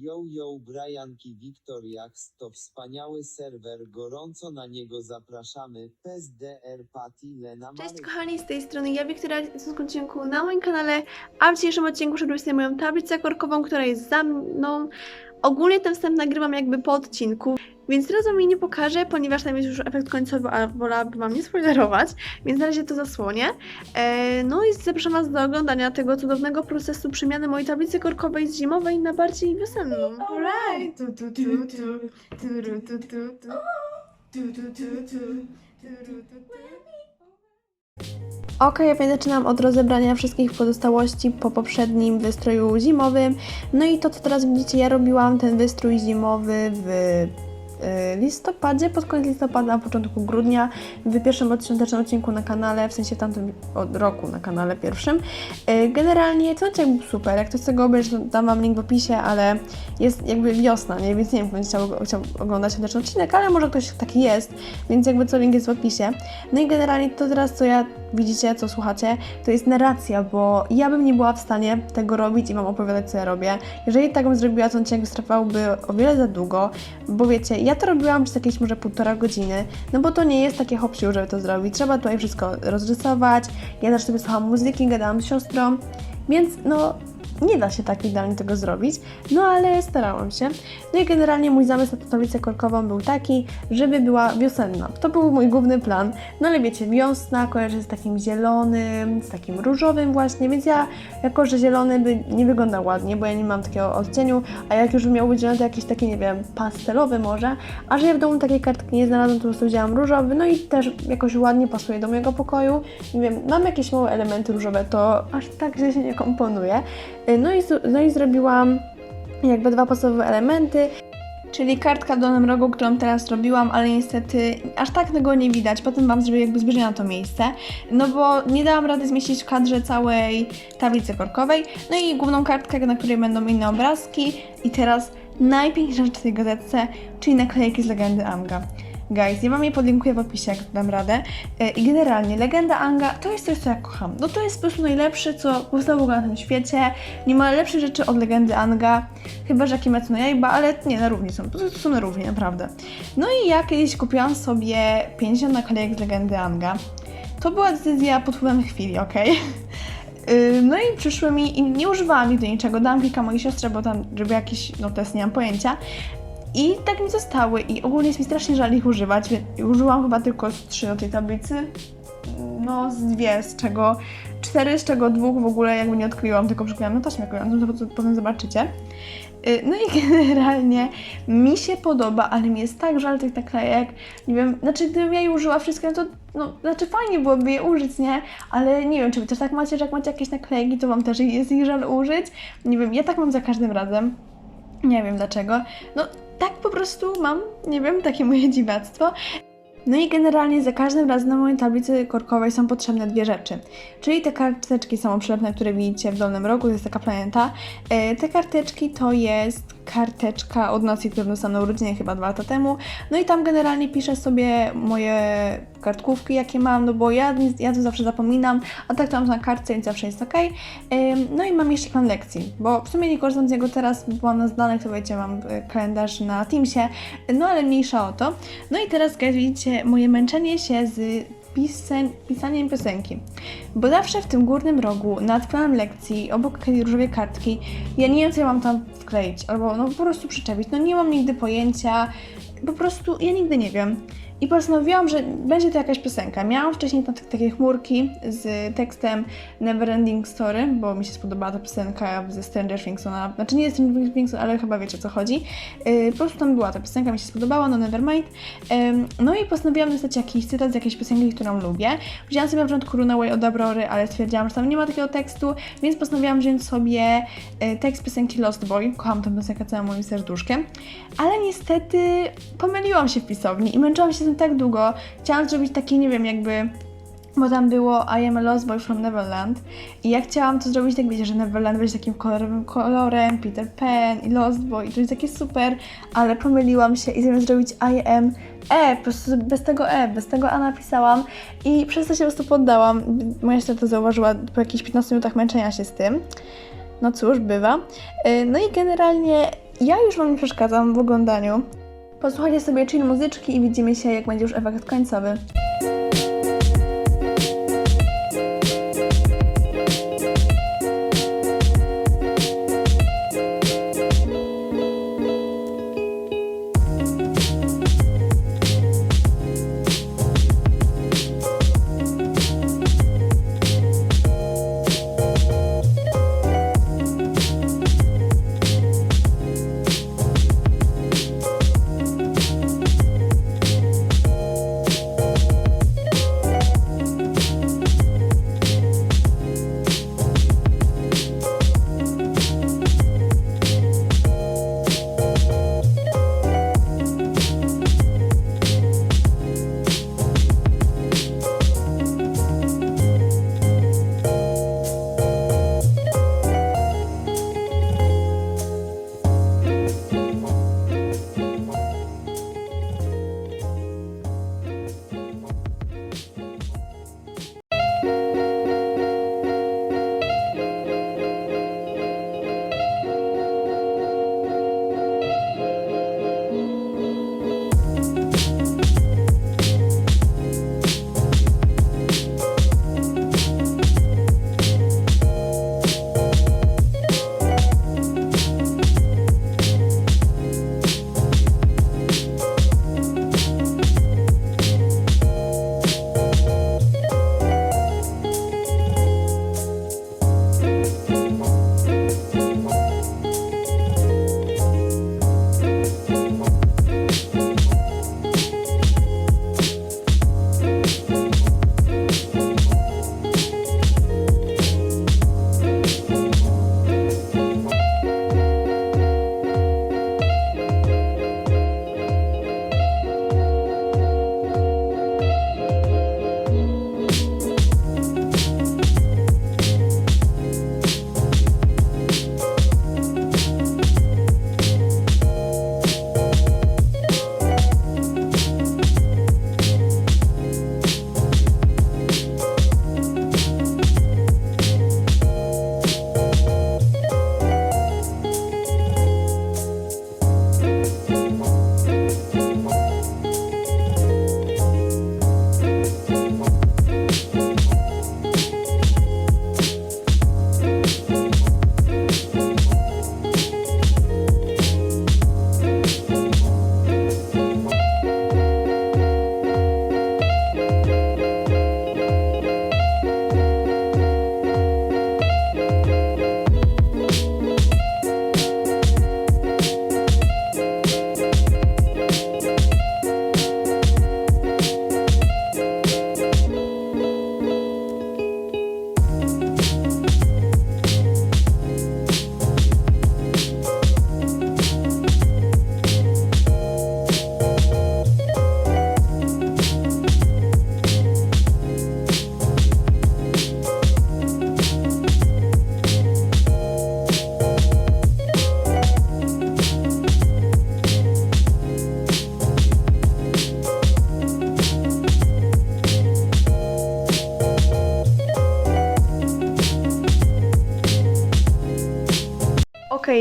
Yo yo Brianki Wiktoriaks to wspaniały serwer, gorąco na niego zapraszamy. PSDR Patty Lena Cześć kochani, z tej strony ja Wiktoria. W tym odcinku na moim kanale, a w dzisiejszym odcinku szedłem sobie moją tablicę korkową, która jest za mną. Ogólnie ten wstęp nagrywam jakby po odcinku, więc teraz wam jej nie pokażę, ponieważ tam jest już efekt końcowy, a wolałabym wam nie spoilerować, więc na razie to zasłonię. E, no i zapraszam was do oglądania tego cudownego procesu przemiany mojej tablicy korkowej z zimowej na bardziej wiosenną. Alright. Tu, tu, tu, tu. Turu, tu, tu, tu. Tu, tu, tu, tu. Turu, tu, tu. Ok, ja więc zaczynam od rozebrania wszystkich pozostałości po poprzednim wystroju zimowym. No i to, co teraz widzicie, ja robiłam ten wystrój zimowy w y, listopadzie, pod koniec listopada, początku grudnia, w pierwszym odświątecznym odcinku na kanale, w sensie tamtym od roku na kanale pierwszym. Y, Generalnie to odcinek był super, jak ktoś chce go obejrzeć, dam Wam link w opisie, ale jest jakby wiosna, nie? więc nie wiem, kto będzie chciał, chciał oglądać ten odcinek, ale może ktoś taki jest, więc jakby co link jest w opisie. No i generalnie to teraz, co ja widzicie, co słuchacie, to jest narracja, bo ja bym nie była w stanie tego robić i Wam opowiadać, co ja robię. Jeżeli tak bym zrobiła, to odcinek trwałby o wiele za długo, bo wiecie, ja to robiłam przez jakieś może półtora godziny, no bo to nie jest takie hop żeby to zrobić. Trzeba tutaj wszystko rozrysować, ja też sobie słuchałam muzyki, gadałam z siostrą, więc no nie da się tak idealnie tego zrobić, no ale starałam się. No i generalnie mój zamysł na tablicę korkową był taki, żeby była wiosenna. To był mój główny plan. No ale wiecie, wiosna kojarzy z takim zielonym, z takim różowym właśnie, więc ja, jako że zielony by nie wyglądał ładnie, bo ja nie mam takiego odcieniu, a jak już miał być zielony, to jakiś taki, nie wiem, pastelowy może, a że ja w domu takiej kartki nie znalazłam, to po prostu wzięłam różowy, no i też jakoś ładnie pasuje do mojego pokoju. Nie wiem, mam jakieś małe elementy różowe, to aż tak źle się nie komponuje. Y, No i, no i zrobiłam jakby dwa podstawowe elementy, czyli kartka w dolnym rogu, którą teraz robiłam, ale niestety aż tak tego nie widać. Potem Wam zrobię jakby zbliżenie na to miejsce, no bo nie dałam rady zmieścić w kadrze całej tablicy korkowej. No i główną kartkę, na której będą inne obrazki. I teraz najpiękniejsza rzecz w tej gazetce, czyli naklejki z legendy Anga. Guys, ja Wam je podlinkuję w opisie, jak dam radę. E, I generalnie, legenda Anga to jest coś, co ja kocham. No to jest po prostu najlepsze, co powstało na tym świecie. Nie ma lepszych rzeczy od legendy Anga, chyba że Kimetsu no Yaiba, ale nie, na równi są. Prostu są na równi, naprawdę. No i ja kiedyś kupiłam sobie 50 naklejek z legendy Anga. To była decyzja pod wpływem chwili? Yy, No i przyszły mi i nie używałam ich do niczego. Dałam kilka mojej siostrze, bo tam robiła jakiś no test, nie mam pojęcia. I tak mi zostały i ogólnie jest mi strasznie żal ich używać. więc Użyłam chyba tylko trzy do tej tablicy. No, z dwie, z czego cztery, z czego dwóch w ogóle jakby nie odkryłam, tylko przykleiłam na taśmę klejącą, to po- potem zobaczycie. Y, No i generalnie mi się podoba, ale mi jest tak żal tych naklejek. Nie wiem, znaczy gdybym ja je użyła wszystkie, no to no, znaczy fajnie byłoby je użyć, nie? Ale nie wiem, czy wy też tak macie, że jak macie jakieś naklejki, to wam też jest ich żal użyć. Nie wiem, ja tak mam za każdym razem. Nie wiem dlaczego. No tak po prostu mam, nie wiem, takie moje dziwactwo. No i generalnie za każdym razem na mojej tablicy korkowej są potrzebne dwie rzeczy. Czyli te karteczki samoprzylepne, które widzicie w dolnym rogu, to jest taka planeta. E, Te karteczki to jest karteczka od nocy, którą dostałam na urodziny chyba dwa lata temu. No i tam generalnie piszę sobie moje kartkówki, jakie mam, no bo ja, ja to zawsze zapominam, a tak to mam na kartce, więc zawsze jest ok. No i mam jeszcze plan lekcji, bo w sumie nie korzystam z niego teraz, bo byłam na zdanych, to wiecie, mam e, kalendarz na Teamsie, no ale mniejsza o to. No i teraz, guys, widzicie moje męczenie się z pisań, pisaniem piosenki. Bo zawsze w tym górnym rogu, nad planem lekcji, obok takiej różowej kartki, ja nie wiem, co ja mam tam wkleić, albo no po prostu przyczepić. No nie mam nigdy pojęcia, po prostu ja nigdy nie wiem. I postanowiłam, że będzie to jakaś piosenka. Miałam wcześniej tam tak- takie chmurki z tekstem Neverending Story, bo mi się spodobała ta piosenka ze Stranger Things. Ona, znaczy nie jest Stranger Things, ale chyba wiecie o co chodzi. Yy, po prostu tam była ta piosenka, mi się spodobała, no Nevermind. Ym, no i postanowiłam dostać jakiś cytat z jakiejś piosenki, którą lubię. Wzięłam sobie na początku Runaway od Abrory, ale stwierdziłam, że tam nie ma takiego tekstu, więc postanowiłam wziąć sobie y, tekst piosenki Lost Boy. Kocham tę piosenkę całym moim serduszkiem. Ale niestety pomyliłam się w pisowni i męczyłam się tym tak długo. Chciałam zrobić taki, nie wiem, jakby bo tam było I am a lost boy from Neverland i ja chciałam to zrobić tak, wiecie, że Neverland będzie takim kolorowym kolorem, Peter Pan i Lost Boy i to jest takie super, ale pomyliłam się i zamiast zrobić I am E, po prostu bez tego E, bez tego A napisałam i przez to się po prostu poddałam. Moja siostra to zauważyła po jakichś 15 minutach męczenia się z tym. No cóż, bywa. Yy, No i generalnie Ja już Wam nie przeszkadzam w oglądaniu. Posłuchajcie sobie chill muzyczki i widzimy się, jak będzie już efekt końcowy.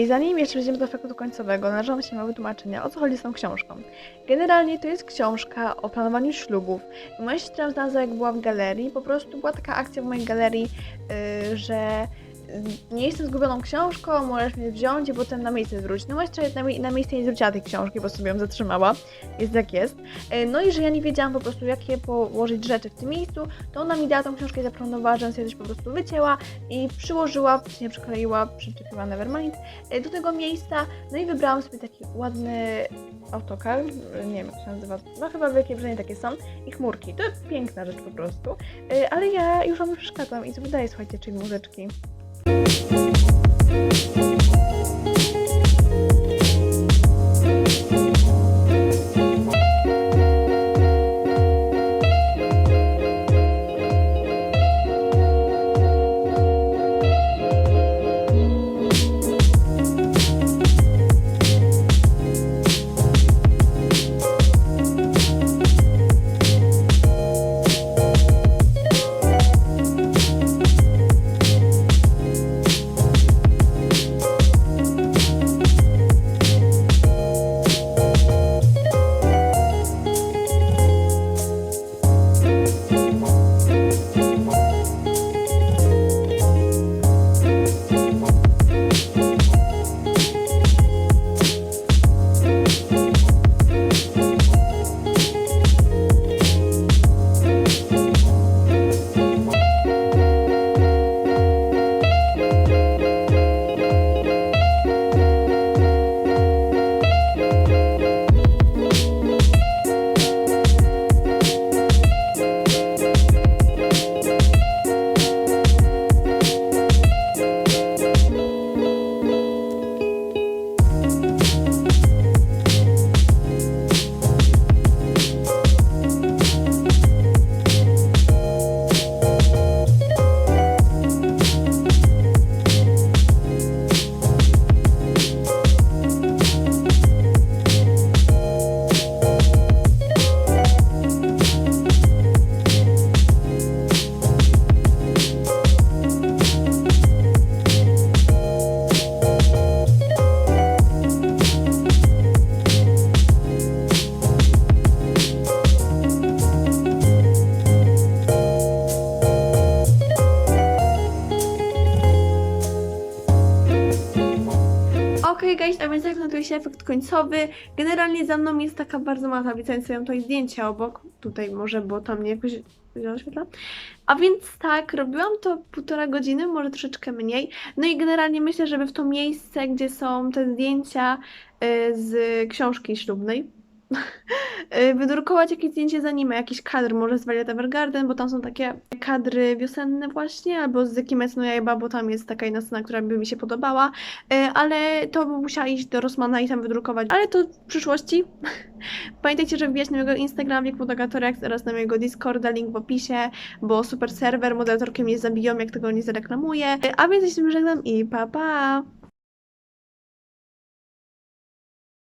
Okej, zanim jeszcze przejdziemy do efektu końcowego, należy Wam się małe wytłumaczenia, o co chodzi z tą książką. Generalnie to jest książka o planowaniu ślubów. Moja siostra znalazła, jak była w galerii, po prostu była taka akcja w mojej galerii, yy, że nie jestem zgubioną książką, możesz mnie wziąć i potem na miejsce zwrócić. No siostra na, mie- na miejsce nie zwróciła tej książki, bo sobie ją zatrzymała, jest jak jest. Yy, no i że ja nie wiedziałam po prostu, jakie położyć rzeczy w tym miejscu, to ona mi dała tą książkę i zaplanowała, że ją sobie po prostu wycięła i przyłożyła, czy nie przykleiła, przyczepiła Nevermind e, do tego miejsca. No i wybrałam sobie taki ładny autokar, e, nie wiem jak się nazywa, no chyba w Wielkiej takie są i chmurki. To jest piękna rzecz po prostu, E, ale ja już Wam przeszkadzam i sobie daję, słuchajcie, czyli muzyczki. Música końcowy. Generalnie za mną jest taka bardzo mała tablica, więc sobie tutaj zdjęcie obok. Tutaj może, bo tam nie jakoś źle oświetla. A więc tak, robiłam to półtora godziny, może troszeczkę mniej. No i generalnie myślę, żeby w to miejsce, gdzie są te zdjęcia y, z książki ślubnej, wydrukować jakieś zdjęcie z anime, jakiś kadr, może z Violet Evergarden, bo tam są takie kadry wiosenne właśnie, albo z Kimetsu no Yaiba, bo tam jest taka jedna scena, która by mi się podobała, y, ale to bym musiała iść do Rossmana i tam wydrukować, ale to w przyszłości. Pamiętajcie, że wbijać na mojego Instagram, jak Modogatoriak, oraz na mojego Discorda, link w opisie, bo super serwer, moderatorkiem mnie zabiją, jak tego nie zareklamuję. Y, A więc ja się żegnam i pa pa!